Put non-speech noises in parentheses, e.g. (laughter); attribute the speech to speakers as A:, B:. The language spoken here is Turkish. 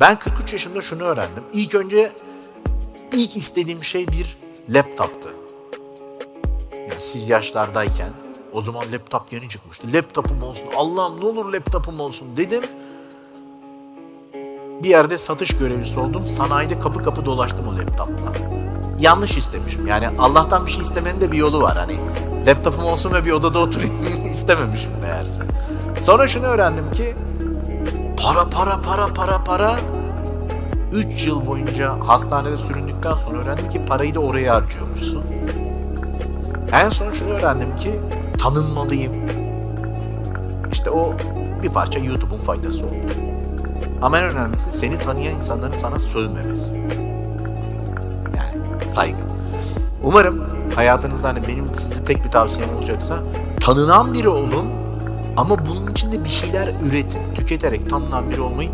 A: Ben 43 yaşında şunu öğrendim. İlk önce ilk istediğim şey bir laptoptu. Yani siz yaşlardayken o zaman laptop yeni çıkmıştı. Laptopum olsun. Allah'ım ne olur laptopum olsun dedim. Bir yerde satış görevlisi oldum. Sanayide kapı kapı dolaştım o laptopla. Yanlış istemişim. Yani Allah'tan bir şey istemenin de bir yolu var. Hani laptopum olsun ve bir odada oturayım (laughs) istememişim meğerse. Sonra şunu öğrendim ki para para para para para 3 yıl boyunca hastanede süründükten sonra öğrendim ki parayı da oraya harcıyormuşsun. En son şunu öğrendim ki tanınmalıyım. İşte o bir parça YouTube'un faydası oldu. Ama en önemlisi seni tanıyan insanların sana sövmemesi. Yani saygı. Umarım hayatınızda hani benim size tek bir tavsiyem olacaksa tanınan biri olun ama bunun için de bir şeyler üretin. Tüketerek tanınan biri olmayı